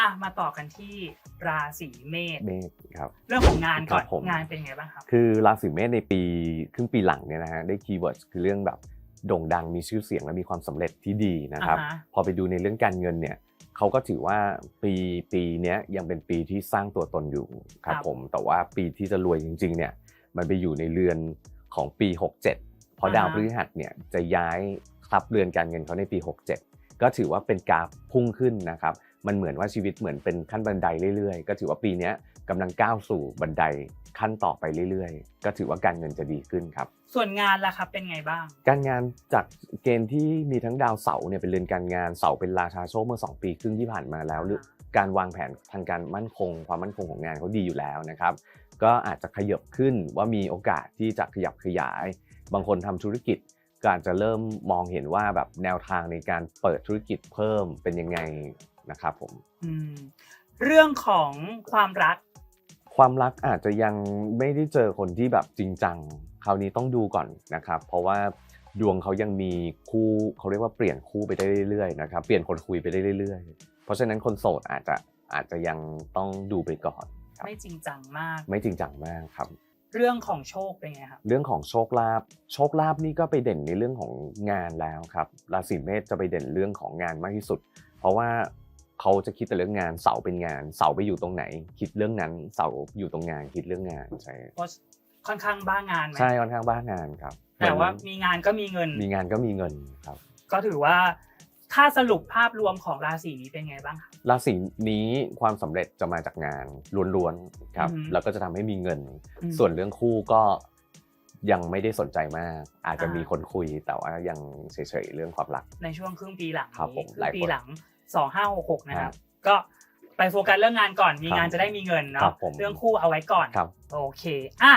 อะมาต่อกันที่ราศีเมษเมษครับ เรื่องของงานก่อนครับผม งานเป็นไงบ้างครับ คือราศีเมษในปีครึ่งปีหลังเนี่ยนะฮะได้คีย์เวิร์ดคือเรื่องแบบโด่งดังมีชื่อเสียงและมีความสำเร็จที่ดีนะครับ อ่าฮะ พอไปดูในเรื่องการเงินเนี่ยเขาก็ถือว่าปีปีเนี้ยยังเป็นปีที่สร้างตัวตนอยู่ครับผมแต่ว่าปีที่จะรวยจริงๆเนี่ยมันไปอยู่ในเรือนของปี 67 เพราะดาวพฤหัสเนี่ยจะย้ายทับเรือนการเงินเขาในปี 67 ก็ถือว่าเป็นกราฟพุ่งขึ้นนะครับ มันเหมือนว่าชีวิตเหมือนเป็นขั้นบันไดเรื่อยๆ ก็ถือว่าปีเนี้ยกำลังก้าวสู่บันไดขั้นต่อไปเรื่อยๆ ก็ถือว่าการเงินจะดีขึ้นครับ ส่วนงานล่ะครับเป็นไงบ้าง การงานจากเกณฑ์ที่มีทั้งดาวเสาร์เนี่ยเป็นเรือนการงานเสาร์เป็นราชาโชคเมื่อ 2 ปีครึ่งที่ผ่านมาแล้วหรือการวางแผนทางการมั่นคง ความมั่นคงของงานเขาดีอยู่แล้วนะครับ ก็อาจจะขยับขึ้นว่ามีโอกาสที่จะขยับขยาย บางคนทำธุรกิจ ก็อาจจะเริ่มมองเห็นว่าแบบแนวทางในการเปิดธุรกิจเพิ่มเป็นยังไงนะครับผมอืมเรื่องของความรัก ความรักอาจจะยังไม่ได้เจอคนที่แบบจริงจังคราวนี้ต้องดูก่อนนะครับ เพราะว่าดวงเขายังมีคู่เขาเรียกว่าเปลี่ยนคู่ไปได้เรื่อยๆนะครับเปลี่ยนคนคุยไปได้เรื่อยๆ เพราะฉะนั้นคนโสดอาจจะอาจจะยังต้องดูไปก่อนครับไม่จริงจังมาก ไม่จริงจังมากครับ เรื่องของโชคเป็นไงครับเรื่องของโชคลาภโชคลาภนี่ก็ไปเด่นในเรื่องของงานแล้วครับราศีเมษจะไปเด่นเรื่องของงานมากที่สุด เพราะว่าเขาจะคิดแต่เรื่องงานเสาเป็นงาน เสาไปอยู่ตรงไหน คิดเรื่องนั้นเสาอยู่ตรงงานคิดเรื่องงานใช่เพราะค่อนข้างบ้างานไหมใช่ค่อนข้างบ้างานครับ แต่ว่าเหมือนมีงานก็มีเงิน มีงานก็มีเงินครับ ก็ถือว่า ถ้าสรุปภาพรวมของราศีนี้เป็นไงบ้างครับราศีนี้ความสำเร็จจะมาจากงานล้วนๆครับอือฮึแล้วก็จะทำให้มีเงินอืมส่วนเรื่องคู่ก็ยังไม่ได้สนใจมาก อาจจะอ่ามีมีคนคุยแต่ว่ายังเฉยๆเรื่องความรัก ในช่วงครึ่งปีหลังครับผนี้มครึ่หลายงปีคนหลังสองห้าหกหกนะครับครับ ก็ไปโฟกัสเรื่องงานก่อนมีครับงานจะได้มีเงินครัเนาะบผมเรื่องคู่เอาไว้ก่อนครับโอเคอะ